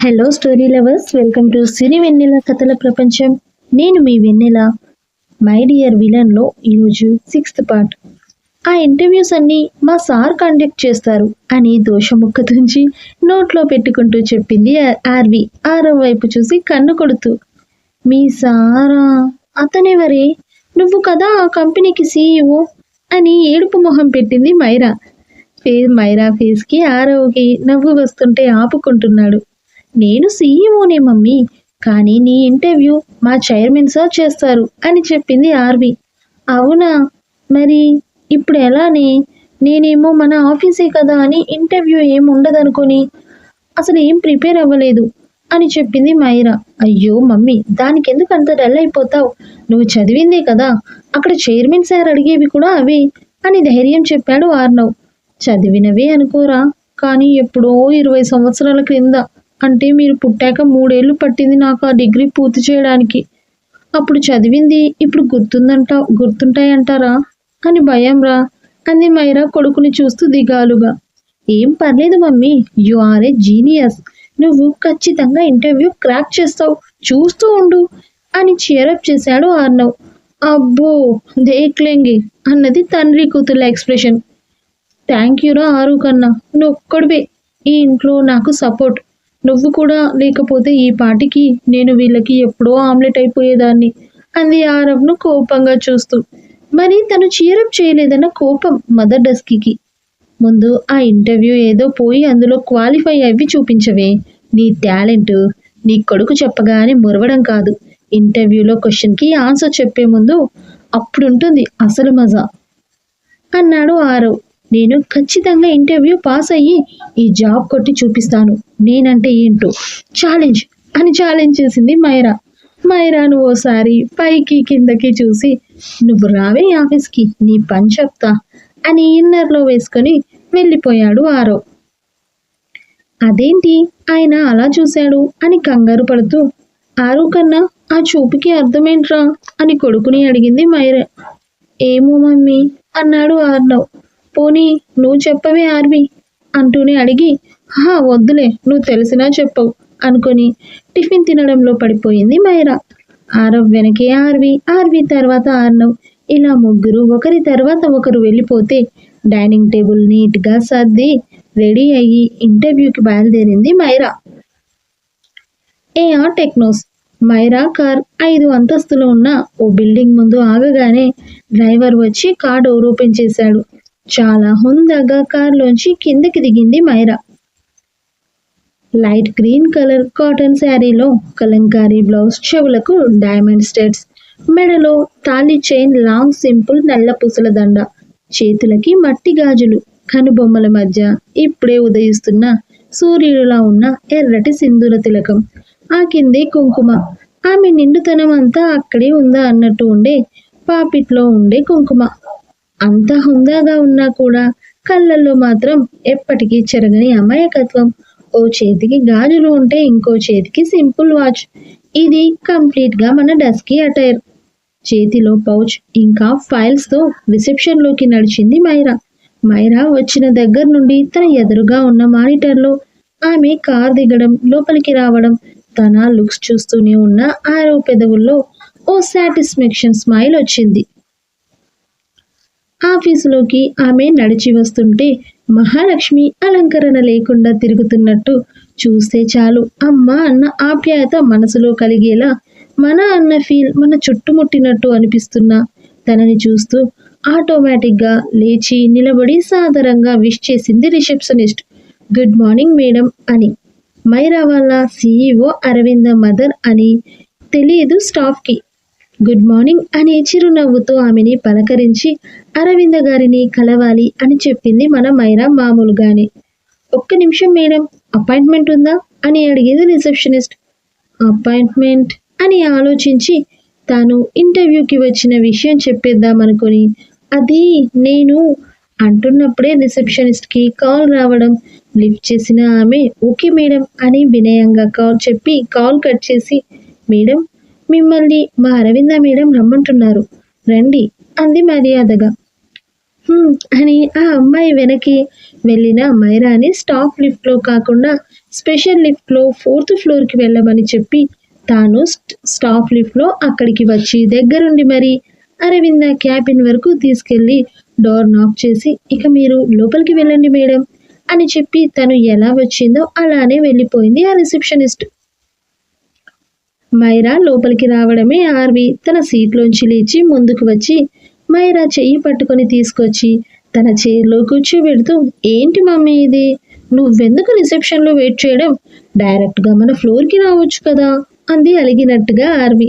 Hello story lovers welcome to Siri Vennela కథల ప్రపంచం నేను మీ వెన్నెల. మై డియర్ విలన్లో ఈరోజు సిక్స్త్ పార్ట్ ఆ ఇంటర్వ్యూస్ అన్నీ మా సార్ కండక్ట్ చేస్తారు అని దోషముక్క తుంచి నోట్లో పెట్టుకుంటూ చెప్పింది ఆర్వి. ఆరో వైపు చూసి కన్ను కొడుతూ మీ సారా? అతనెవరే నువ్వు కదా ఆ కంపెనీకి సీఈఓ అని ఏడుపు మొహం పెట్టింది మైరా. ఫేస్ మైరా ఫేస్కి ఆరవ్కి నవ్వు వస్తుంటే ఆపుకుంటున్నాడు. నేను సీఈఓనే మమ్మీ. కానీ నీ ఇంటర్వ్యూ మా చైర్మన్ సార్ చేస్తారు అని చెప్పింది ఆర్వి. అవునా? మరి ఇప్పుడు ఎలానే? నేనేమో మన ఆఫీసే కదా అని ఇంటర్వ్యూ ఏం ఉండదనుకొని అసలు ఏం ప్రిపేర్ అవ్వలేదు అని చెప్పింది మైరా. అయ్యో మమ్మీ దానికి ఎందుకు అంత డల్ అయిపోతావు? నువ్వు చదివిందే కదా అక్కడ చైర్మన్ సార్ అడిగేవి కూడా అవే అని ధైర్యం చెప్పాడు ఆర్నవ్. చదివినవే అనుకోరా కానీ ఎప్పుడో ఇరవై సంవత్సరాల క్రింద అంటే మీరు పుట్టాక మూడేళ్ళు పట్టింది నాకు ఆ డిగ్రీ పూర్తి చేయడానికి. అప్పుడు చదివింది ఇప్పుడు గుర్తుందంట గుర్తుంటాయంటారా? అని భయం రా అంది మైరా కొడుకుని చూస్తూ దిగాలుగా. ఏం పర్లేదు mummy you are a genius. నువ్వు ఖచ్చితంగా ఇంటర్వ్యూ క్రాక్ చేస్తావు చూస్తూ ఉండు అని చియరప్ చేశాడు ఆర్నవ్. అబ్బో దేక్లేంగి అన్నది తండ్రి కూతుర్ల ఎక్స్ప్రెషన్. థ్యాంక్ యూరా ఆరు కన్నా నువ్వు ఒక్కడివే ఈ ఇంట్లో నాకు సపోర్ట్. నువ్వు కూడా లేకపోతే ఈ పాటికి నేను వీళ్ళకి ఎప్పుడో ఆమ్లెట్ అయిపోయేదాన్ని అంది ఆరవ్ను కోపంగా చూస్తూ. మరి తను చీరప్ చేయలేదన్న కోపం మదర్ డస్కీకి. ముందు ఆ ఇంటర్వ్యూ ఏదో పోయి అందులో క్వాలిఫై అవి చూపించవే. నీ టాలెంట్ నీ కొడుకు చెప్పగానే మురవడం కాదు. ఇంటర్వ్యూలో క్వశ్చన్కి ఆన్సర్ చెప్పే ముందు అప్పుడుంటుంది అసలు మజా అన్నాడు ఆరవ్. నేను ఖచ్చితంగా ఇంటర్వ్యూ పాస్ అయ్యి ఈ జాబ్ కొట్టి చూపిస్తాను. నేనంటే ఏంటో? ఛాలెంజ్ అని ఛాలెంజ్ చేసింది మైరా. మైరాను ఓసారి పైకి కిందకి చూసి నువ్వు రావే ఆఫీస్కి నీ పని చెప్తా అని ఇన్నర్లో వేసుకొని వెళ్ళిపోయాడు ఆరవ్ అదేంటి? ఆయన అలా చూశాడు అని కంగారు పడుతూ ఆరు కన్నా ఆ చూపుకి అర్థమేంట్రా? అని కొడుకుని అడిగింది మైరా. ఏమో మమ్మీ అన్నాడు ఆర్నవ్ పోనీ నువ్వు చెప్పవే ఆర్వి అంటూనే అడిగి హా వద్దులే నువ్వు తెలిసినా చెప్పవు అనుకొని టిఫిన్ తినడంలో పడిపోయింది మైరా. ఆరవ్ వెనకే ఆర్వి ఆర్వి తర్వాత ఆర్నవ్ ఇలా ముగ్గురు ఒకరి తర్వాత ఒకరు వెళ్ళిపోతే డైనింగ్ టేబుల్ నీట్గా సర్ది రెడీ అయ్యి ఇంటర్వ్యూకి బయలుదేరింది Myra. AR Technos Myra car ఐదు అంతస్తులు ఉన్న ఓ బిల్డింగ్ ముందు ఆగగానే డ్రైవర్ వచ్చి కార్ డోర్ ఓపెన్ చేశాడు. చాలా హుందాగా కార్లోంచి కిందకి దిగింది Myra. Light green colour cotton శారీలో కలంకారీ బ్లౌజ్ చెవులకు డైమండ్ స్టెట్స్ మెడలో తాళి చైన్ లాంగ్ సింపుల్ నల్ల పూసల దండ చేతులకి మట్టి గాజులు కనుబొమ్మల మధ్య ఇప్పుడే ఉదయిస్తున్న సూర్యుడిలా ఉన్న ఎర్రటి సింధూర తిలకం ఆ కిందే కుంకుమ. ఆమె నిండుతనం అంతా అక్కడే ఉందా అన్నట్టు ఉండే పాపిట్లో ఉండే కుంకుమ. అంత హుందాగా ఉన్నా కూడా కళ్ళల్లో మాత్రం ఎప్పటికీ చెరగని అమాయకత్వం. ఓ చేతికి గాజులు ఉంటే ఇంకో చేతికి సింపుల్ వాచ్. ఇది కంప్లీట్గా మన డస్కీ అటైర్. చేతిలో పౌచ్ ఇంకా ఫైల్స్తో రిసెప్షన్లోకి నడిచింది మైరా. మైరా వచ్చిన దగ్గర నుండి తన ఎదురుగా ఉన్న మానిటర్లో ఆమె కార్ దిగడం లోపలికి రావడం తన లుక్స్ చూస్తూనే ఉన్న ఆరో పెదవుల్లో ఓ సాటిస్ఫాక్షన్ స్మైల్ వచ్చింది. ఆఫీసులోకి ఆమె నడిచి వస్తుంటే మహాలక్ష్మి అలంకరణ లేకుండా తిరుగుతున్నట్టు చూస్తే చాలు. అమ్మ అన్న ఆప్యాయత మనసులో కలిగేలా మన అన్న ఫీల్ మన చుట్టుముట్టినట్టు అనిపిస్తున్నా. తనని చూస్తూ ఆటోమేటిక్గా లేచి నిలబడి సాదరంగా విష్ చేసింది రిసెప్షనిస్ట్. గుడ్ మార్నింగ్ మేడం అని. మైరా వాళ్ళ సీఈఓ అరవింద మదర్ అని. తెలియదు స్టాఫ్కి. గుడ్ మార్నింగ్ అని చిరునవ్వుతో ఆమెని పలకరించి అరవింద గారిని కలవాలి అని చెప్పింది మన మైరా మామూలుగానే. ఒక్క నిమిషం మేడం అపాయింట్మెంట్ ఉందా? అని అడిగింది రిసెప్షనిస్ట్. అపాయింట్మెంట్? అని ఆలోచించి తాను ఇంటర్వ్యూకి వచ్చిన విషయం చెప్పేద్దామనుకుని అది నేను అంటున్నప్పుడే రిసెప్షనిస్ట్కి కాల్ రావడం లిఫ్ట్ చేసిన ఆమె ఓకే మేడం అని వినయంగా కాల్ చెప్పి కాల్ కట్ చేసి మేడం మిమ్మల్ని మా అరవింద మేడం రమ్మంటున్నారు. రండి అంది మర్యాదగా. అని ఆ అమ్మాయి వెనక్కి వెళ్ళిన మైరాని స్టాఫ్ లిఫ్ట్లో కాకుండా స్పెషల్ లిఫ్ట్లో ఫోర్త్ ఫ్లోర్కి వెళ్ళమని చెప్పి తాను స్ట్- స్టాఫ్ లిఫ్ట్లో అక్కడికి వచ్చి దగ్గరుండి మరి అరవింద క్యాబిన్ వరకు తీసుకెళ్ళి డోర్ నాక్ చేసి ఇక మీరు లోపలికి వెళ్ళండి మేడం అని చెప్పి తను ఎలా వచ్చిందో అలానే వెళ్ళిపోయింది ఆ రిసెప్షనిస్ట్. మైరా లోపలికి రావడమే ఆర్వి తన సీట్లోంచి లేచి ముందుకు వచ్చి మైరా చెయ్యి పట్టుకొని తీసుకొచ్చి తన చైర్లో కూర్చోబెడుతూ ఏంటి మమ్మీ ఇది? నువ్వెందుకు రిసెప్షన్లో వెయిట్ చేయడం? డైరెక్ట్గా మన ఫ్లోర్కి రావచ్చు కదా? అంది అలిగినట్టుగా ఆర్వి.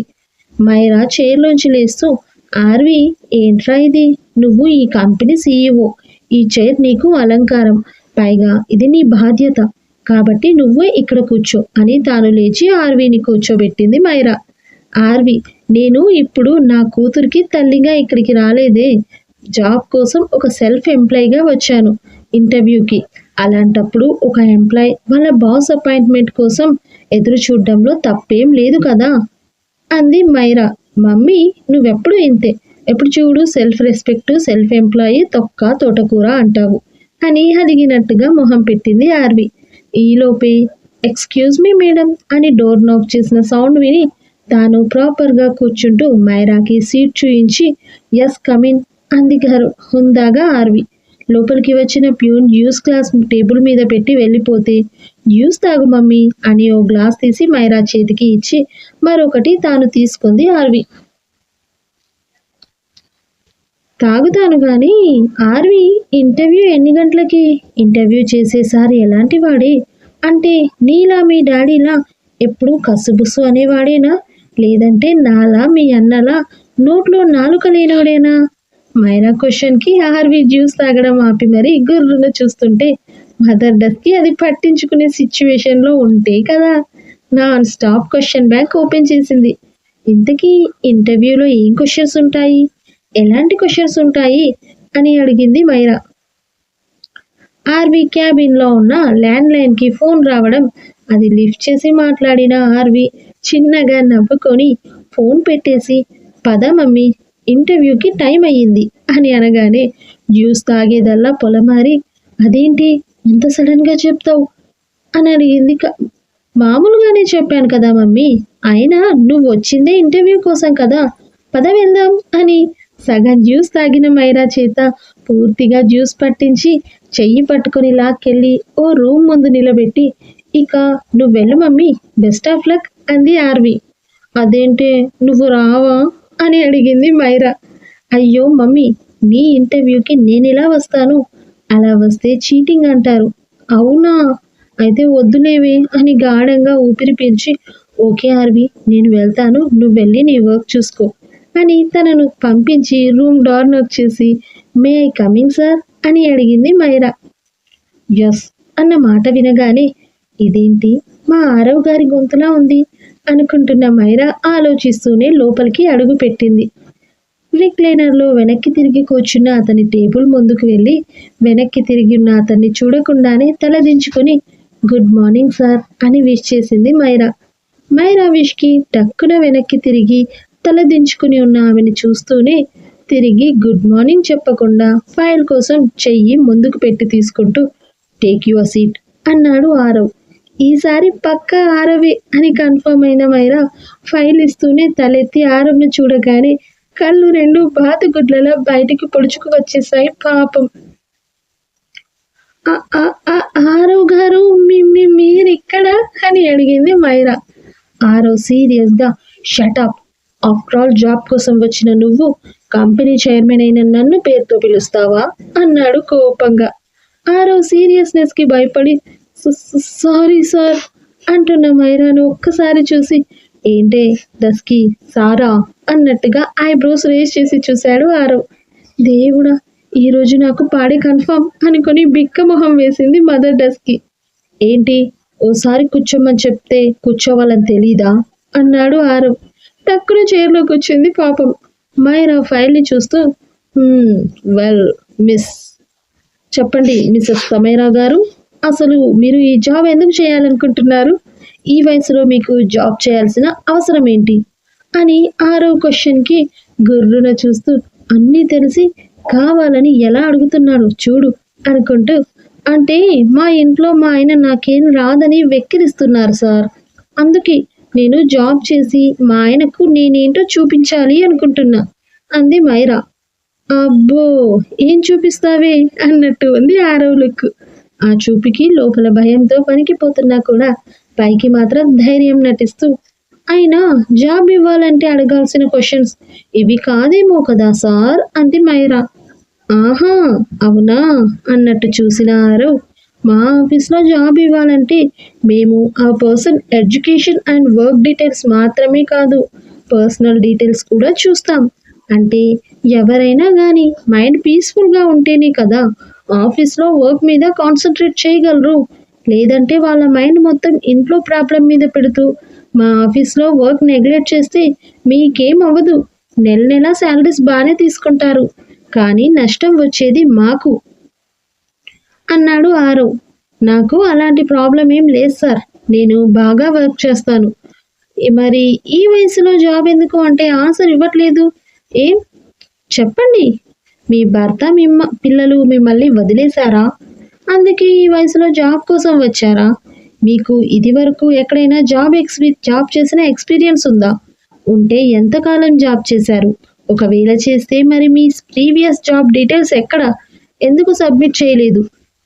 మైరా చైర్లోంచి లేస్తూ ఆర్వి ఏంట్రా ఇది? నువ్వు ఈ కంపెనీ సీఈఓ. ఈ చైర్ నీకు అలంకారం. పైగా ఇది నీ బాధ్యత. కాబట్టి నువ్వే ఇక్కడ కూర్చో అని తాను లేచి ఆర్వీని కూర్చోబెట్టింది మైరా. ఆర్వి నేను ఇప్పుడు నా కూతురికి తల్లిగా ఇక్కడికి రాలేదే. జాబ్ కోసం ఒక సెల్ఫ్ ఎంప్లాయీగా వచ్చాను ఇంటర్వ్యూకి. అలాంటప్పుడు ఒక ఎంప్లాయ్ వాళ్ళ బాస్ అపాయింట్మెంట్ కోసం ఎదురు చూడడంలో తప్పేం లేదు కదా? అంది మైరా. మమ్మీ నువ్వెప్పుడు ఇంతే? ఎప్పుడు చూడు సెల్ఫ్ రెస్పెక్ట్ సెల్ఫ్ ఎంప్లాయీ తొక్క తోటకూర అంటావు అని అడిగినట్టుగా మొహం పెట్టింది ఆర్వి. ఈలోపే ఎక్స్క్యూజ్ మీ మేడం అని డోర్ నాక్ చేసిన సౌండ్ విని తాను ప్రాపర్గా కూర్చుంటూ మైరాకి సీట్ చూయించి ఎస్ కమిన్ అంది గారు హుందాగా ఆర్వి. లోపలికి వచ్చిన ప్యూన్ జ్యూస్ గ్లాస్ టేబుల్ మీద పెట్టి వెళ్ళిపోతే జ్యూస్ తాగు మమ్మీ అని ఓ గ్లాస్ తీసి మైరా చేతికి ఇచ్చి మరొకటి తాను తీసుకుంది ఆర్వి. తాగుతాను కానీ ఆర్వి ఇంటర్వ్యూ ఎన్ని గంటలకి? ఇంటర్వ్యూ చేసేసారి ఎలాంటి వాడే? అంటే నీలా మీ డాడీలా? ఎప్పుడు కసుబుసు అనేవాడేనా? లేదంటే నాలా మీ అన్నలా? నోట్లో నాలుక లేనివాడేనా? మైనా క్వశ్చన్కి ఆర్వి జ్యూస్ తాగడం ఆపి మరీ గుర్రున చూస్తుంటే మదర్ డస్కి అది పట్టించుకునే సిచ్యువేషన్లో ఉంటే కదా? Non stop question bank open చేసింది. ఇంతకీ ఇంటర్వ్యూలో ఏం క్వశ్చన్స్ ఉంటాయి? ఎలాంటి క్వశ్చన్స్ ఉంటాయి? అని అడిగింది మైరా. ఆర్వి క్యాబిన్లో ఉన్న ల్యాండ్ లైన్కి ఫోన్ రావడం అది లిఫ్ట్ చేసి మాట్లాడిన ఆర్వి చిన్నగా నవ్వుకొని ఫోన్ పెట్టేసి పద మమ్మీ ఇంటర్వ్యూకి టైం అయ్యింది అని అనగానే జ్యూస్ తాగేదల్లా పొలమారి అదేంటి ఇంత సడన్గా చెప్తావు? అని అడిగింది మామూలుగానే చెప్పాను కదా మమ్మీ అయినా నువ్వు వచ్చిందే ఇంటర్వ్యూ కోసం కదా పద వెళ్దాం అని సగం జ్యూస్ తాగిన మైరా చేత పూర్తిగా జ్యూస్ పట్టించి చెయ్యి పట్టుకొని లాక్కెళ్ళి ఓ రూమ్ ముందు నిలబెట్టి ఇక నువ్వు వెళ్ళు మమ్మీ బెస్ట్ ఆఫ్ లక్ అంది ఆర్వి. అదేంటే నువ్వు రావా? అని అడిగింది మైరా. అయ్యో మమ్మీ నీ ఇంటర్వ్యూకి నేను ఎలా వస్తాను? అలా వస్తే చీటింగ్ అంటారు. అవునా? అయితే వద్దులేవే అని గాఢంగా ఊపిరి పీల్చి ఓకే ఆర్వి నేను వెళ్తాను నువ్వు వెళ్ళి నీ వర్క్ చూసుకో. అని తనను పంపించి రూమ్ డోర్ నొక్ చేసి మే ఐ కమింగ్ సార్ అని అడిగింది మైరా. ఎస్ అన్న మాట వినగానే ఇదేంటి? మా ఆరవ్ గారి గొంతులా ఉంది? అనుకుంటున్న మైరా ఆలోచిస్తూనే లోపలికి అడుగు పెట్టింది. రిక్లైనర్లో వెనక్కి తిరిగి కూర్చున్న అతని టేబుల్ ముందుకు వెళ్ళి వెనక్కి తిరిగి ఉన్న అతన్ని చూడకుండానే తలదించుకొని గుడ్ మార్నింగ్ సార్ అని విష్ చేసింది మైరా. మైరా విష్కి టక్కున వెనక్కి తిరిగి తలదించుకుని ఉన్న ఆమెను చూస్తూనే తిరిగి గుడ్ మార్నింగ్ చెప్పకుండా ఫైల్ కోసం చెయ్యి ముందుకు పెట్టి తీసుకుంటూ టేక్ యువర్ సీట్ అన్నాడు ఆరవ్. ఈసారి పక్క ఆరవే అని కన్ఫర్మ్ అయిన మైరా ఫైల్ ఇస్తూనే తలెత్తి ఆరవ్ను చూడగానే కళ్ళు రెండు బాతుగుడ్లలో బయటికి పొడుచుకు వచ్చేసాయి పాపం. ఆరవ్ గారు మీ- మీరిక్కడ? అని అడిగింది మైరా ఆరవ్ సీరియస్గా షటప్ ఆఫ్టర్ ఆల్ జాబ్ కోసం వచ్చిన నువ్వు కంపెనీ చైర్మన్ అయిన నన్ను పేరుతో పిలుస్తావా? అన్నాడు కోపంగా. ఆరవ్ సీరియస్నెస్కి భయపడి సారీ సార్ అంటున్న మైరాను ఒక్కసారి చూసి ఏంటే దస్కి సారా? అన్నట్టుగా ఐబ్రోస్ రేస్ చేసి చూశాడు ఆరవ్. దేవుడా ఈ రోజు నాకు పాడే కన్ఫర్మ్ అనుకొని బిక్క మొహం వేసింది మదర్ డస్కి ఏంటి ఓసారి కూర్చోమని చెప్తే కూర్చోవాలని తెలీదా? అన్నాడు ఆరవ్. టక్కున చైర్లో కూర్చుంది పాపం. మైరా ఫైల్ని చూస్తూ వెల్ మిస్ చెప్పండి మిస్సెస్ సమీరా గారు అసలు మీరు ఈ జాబ్ ఎందుకు చేయాలనుకుంటున్నారు? ఈ వయసులో మీకు జాబ్ చేయాల్సిన అవసరం ఏంటి? అని ఆరో క్వశ్చన్కి గుర్రున చూస్తూ అన్నీ తెలిసి కావాలని ఎలా అడుగుతున్నాడు చూడు అనుకుంటూ అంటే మా ఇంట్లో మా ఆయన నాకేం రాదని వెక్కిరిస్తున్నారు సార్. అందుకే నేను జాబ్ చేసి మా ఆయనకు నేనేంటో చూపించాలి అనుకుంటున్నా. అంది మైరా. అబ్బో ఏం చూపిస్తావే? అన్నట్టు ఉంది ఆరవ్ లుక్. ఆ చూపుకి లోపల భయంతో పనికిపోతున్నా కూడా పైకి మాత్రం ధైర్యం నటిస్తూ అయినా జాబ్ ఇవ్వాలంటే అడగాల్సిన క్వశ్చన్స్ ఇవి కాదేమో కదా సార్? అంది మైరా. ఆహా అవునా? అన్నట్టు చూసిన ఆరవ్ మా ఆఫీస్లో జాబ్ ఇవ్వాలంటే మేము ఆ person education and work details మాత్రమే కాదు పర్సనల్ డీటెయిల్స్ కూడా చూస్తాం. అంటే ఎవరైనా కానీ మైండ్ పీస్ఫుల్గా ఉంటేనే కదా ఆఫీస్లో వర్క్ మీద కాన్సన్ట్రేట్ చేయగలరు. లేదంటే వాళ్ళ మైండ్ మొత్తం ఇంట్లో ప్రాబ్లం మీద పెడుతూ మా ఆఫీస్లో వర్క్ నెగ్లెక్ట్ చేస్తే మీకేం అవ్వదు. నెల నెల శాలరీస్ బాగానే తీసుకుంటారు. కానీ నష్టం వచ్చేది మాకు. అన్నాడు ఆరవ్ నాకు అలాంటి ప్రాబ్లం ఏం లేదు సార్. నేను బాగా వర్క్ చేస్తాను. మరి ఈ వయసులో జాబ్ ఎందుకు అంటే ఆన్సర్ ఇవ్వట్లేదు. ఏం? చెప్పండి. మీ భర్త మిమ్మ పిల్లలు మిమ్మల్ని వదిలేశారా? అందుకే ఈ వయసులో జాబ్ కోసం వచ్చారా? మీకు ఇది వరకు ఎక్కడైనా జాబ్ ఎక్స్పీ జాబ్ చేసిన ఎక్స్పీరియన్స్ ఉందా? ఉంటే ఎంతకాలం జాబ్ చేశారు? ఒకవేళ చేస్తే మరి మీ ప్రీవియస్ జాబ్ డీటెయిల్స్ ఎక్కడ? ఎందుకు సబ్మిట్ చేయలేదు?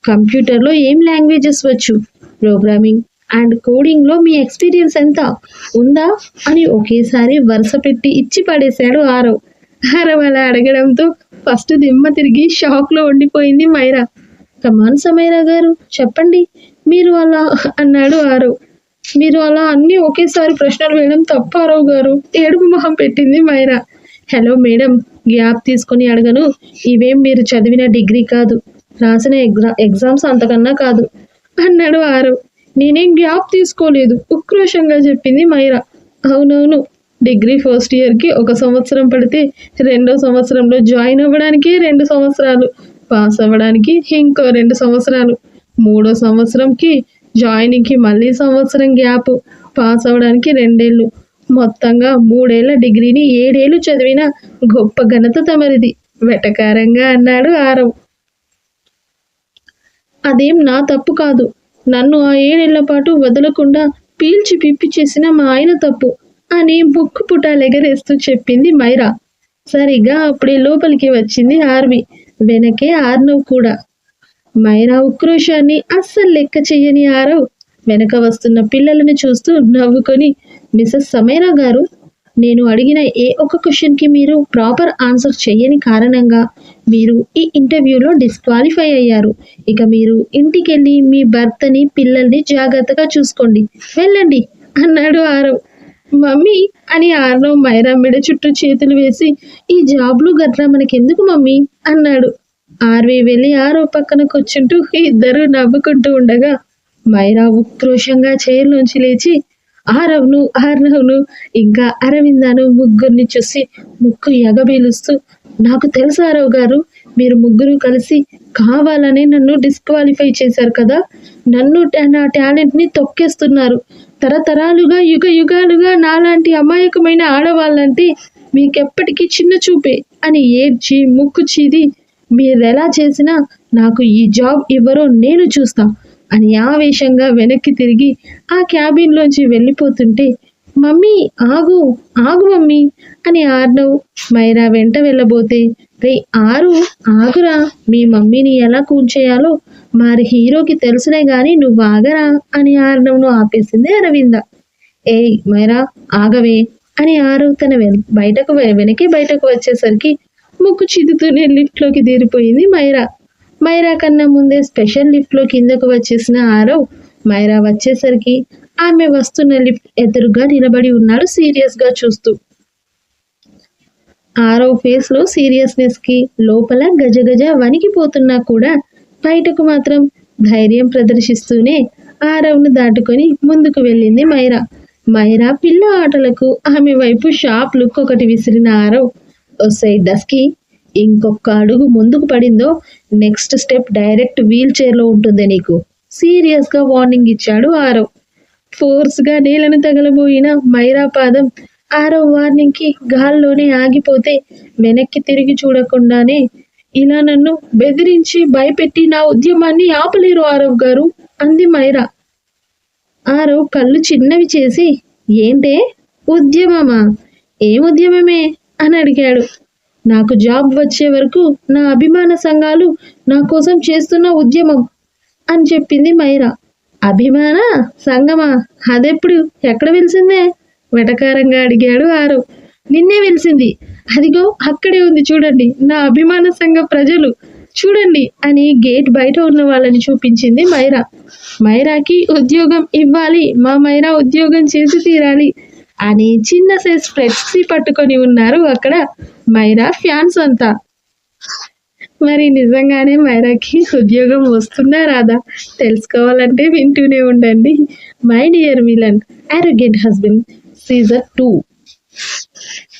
కంప్యూటర్లో ఏం లాంగ్వేజెస్ వచ్చు? ప్రోగ్రామింగ్ అండ్ కోడింగ్లో మీ ఎక్స్పీరియన్స్ ఎంత? ఉందా? అని ఒకేసారి వరుస పెట్టి ఇచ్చి పడేశాడు ఆరవ్ ఆరవ్ అలా అడగడంతో ఫస్ట్ దిమ్మ తిరిగి షాక్లో ఉండిపోయింది మైరా. కమాన్ సమైరా గారు చెప్పండి. మీరు అలా అన్నాడు ఆరవ్ మీరు అలా అన్ని ఒకేసారి ప్రశ్నలు వేయడం తప్ప ఆరవ్ గారు? ఏడుపు మొహం పెట్టింది మైరా. హలో మేడం గ్యాప్ తీసుకొని అడగను. ఇవేం మీరు చదివిన డిగ్రీ కాదు. రాసిన ఎగ్జా ఎగ్జామ్స్ అంతకన్నా కాదు. అన్నాడు ఆరవ్. నేనేం గ్యాప్ తీసుకోలేదు. ఉక్రోషంగా చెప్పింది మైరా. అవునవును. డిగ్రీ ఫస్ట్ ఇయర్కి ఒక సంవత్సరం పడితే రెండో సంవత్సరంలో జాయిన్ అవ్వడానికి రెండు సంవత్సరాలు. పాస్ అవ్వడానికి ఇంకో రెండు సంవత్సరాలు. మూడో సంవత్సరంకి జాయినింగ్కి మళ్ళీ సంవత్సరం గ్యాప్. పాస్ అవ్వడానికి రెండేళ్ళు. మొత్తంగా మూడేళ్ళ డిగ్రీని ఏడేళ్ళు చదివిన గొప్ప ఘనత తమరిది. వెటకారంగా అన్నాడు ఆరవ్. అదేం నా తప్పు కాదు. నన్ను ఆ ఏడేళ్ళ పాటు వదలకుండా పీల్చి పిప్పి చేసిన మా ఆయన తప్పు అని బుక్కు పుటాలెగరేస్తూ చెప్పింది మైరా. సరిగా అప్పుడే లోపలికి వచ్చింది ఆర్వి. వెనకే ఆర్నవ్ కూడా. మైరా ఉక్రోషాన్ని అస్సలు లెక్క చెయ్యని ఆరవ్ వెనక వస్తున్న పిల్లలను చూస్తూ నవ్వుకొని మిసెస్ సమీరా గారు నేను అడిగిన ఏ ఒక్క క్వశ్చన్కి మీరు ప్రాపర్ ఆన్సర్ చేయని కారణంగా మీరు ఈ ఇంటర్వ్యూలో డిస్క్వాలిఫై అయ్యారు. ఇక మీరు ఇంటికెళ్ళి మీ భర్తని పిల్లల్ని జాగ్రత్తగా చూసుకోండి. వెళ్ళండి అన్నాడు ఆరవ్. మమ్మీ అని ఆర్నవ్ మైరా మెడ చుట్టూ చేతులు వేసి ఈ జాబ్లు గట్రా మనకెందుకు మమ్మీ? అన్నాడు. ఆర్వి వెళ్ళి ఆరో పక్కన కూర్చుంటూ ఇద్దరు నవ్వుకుంటూ ఉండగా మైరా ఉక్రోషంగా చైర్లోంచి లేచి ఆరవ్ను ఆర్నవ్ను ఇంకా అరవిందాను ముగ్గురిని చూసి ముక్కు ఎగబీలుస్తూ నాకు తెలుసా రావు గారు మీరు ముగ్గురు కలిసి కావాలని నన్ను డిస్క్వాలిఫై చేశారు కదా? నన్ను నా టాలెంట్ని తొక్కేస్తున్నారు. తరతరాలుగా యుగ యుగాలుగా నాలాంటి అమాయకమైన ఆడవాళ్ళంటే మీకెప్పటికీ చిన్న చూపే అని ఏడ్చి ముక్కు చీది మీరెలా చేసినా నాకు ఈ జాబ్ ఇవ్వరో నేను చూస్తా అని ఆవేశంగా వెనక్కి తిరిగి ఆ క్యాబిన్లోంచి వెళ్ళిపోతుంటే మమ్మీ ఆగు ఆగు మమ్మీ అని ఆర్నవ్. మైరా వెంట వెళ్ళబోతే రే ఆరు ఆగురా. మీ మమ్మీని ఎలా కూల్చేయాలో మరి హీరోకి తెలుసులే గాని నువ్వు ఆగరా అని ఆర్నవ్ను ఆపేసింది అరవింద. ఏయ్ మైరా ఆగవే అని ఆరవ్ తన బయటకు వెనకే బయటకు వచ్చేసరికి ముక్కు చిదుతూనే లిఫ్ట్లోకి తీరిపోయింది మైరా. మైరా కన్నా ముందే స్పెషల్ లిఫ్ట్లో కిందకు వచ్చేసిన ఆరవ్ మైరా వచ్చేసరికి ఆమె వస్తున్న లిఫ్ట్ ఎదురుగా నిలబడి ఉన్నాడు సీరియస్గా చూస్తూ. ఆరో ఫేస్లో సీరియస్నెస్కి లోపల గజగజ వణికిపోతున్నా కూడా బయటకు మాత్రం ధైర్యం ప్రదర్శిస్తూనే ఆరవ్ను దాటుకొని ముందుకు వెళ్ళింది మైరా. మైరా పిల్ల ఆటలకు ఆమె వైపు షాప్ లుక్ ఒకటి విసిరిన ఆరవ్ సైడ్ డస్కి ఇంకొక అడుగు ముందుకు పడిందో నెక్స్ట్ స్టెప్ డైరెక్ట్ వీల్ చైర్లో ఉంటుంది నీకు సీరియస్గా వార్నింగ్ ఇచ్చాడు ఆరవ్ ఫోర్స్గా నేలను తగలబోయిన మైరా పాదం ఆరో వార్నింగ్కి గాల్లోనే ఆగిపోతే వెనక్కి తిరిగి చూడకుండానే ఇలా నన్ను బెదిరించి భయపెట్టి నా ఉద్యమాన్ని ఆపలేరు ఆరవ్ గారు అంది మైరా. ఆరవ్ కళ్ళు చిన్నవి చేసి ఏంటే? ఉద్యమమా? ఏం ఉద్యమమే? అని అడిగాడు. నాకు జాబ్ వచ్చే వరకు నా అభిమాన సంఘాలు నా కోసం చేస్తున్న ఉద్యమం అని చెప్పింది మైరా. అభిమాన? సంగమా అదెప్పుడు? ఎక్కడ వెలిసిందే? వెటకారంగా అడిగాడు ఆరు. నిన్నే వెలిసింది. అదిగో అక్కడే ఉంది చూడండి. నా అభిమాన సంఘ ప్రజలు. చూడండి అని గేట్ బయట ఉన్న వాళ్ళని చూపించింది మైరా. మైరాకి ఉద్యోగం ఇవ్వాలి. మా మైరా ఉద్యోగం చేసి తీరాలి అని చిన్న సైజ్ ఫ్లెక్సీ పట్టుకొని ఉన్నారు అక్కడ మైరా ఫ్యాన్స్ అంతా. మరి నిజంగానే మైరాకి ఉద్యోగం వస్తుందా రాదా? తెలుసుకోవాలంటే వింటూనే ఉండండి. My dear villain arrogant husband season two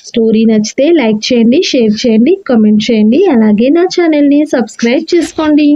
story నచ్చితే లైక్ చేయండి షేర్ చేయండి కామెంట్ చేయండి. అలాగే నా ఛానల్ని సబ్స్క్రైబ్ చేసుకోండి.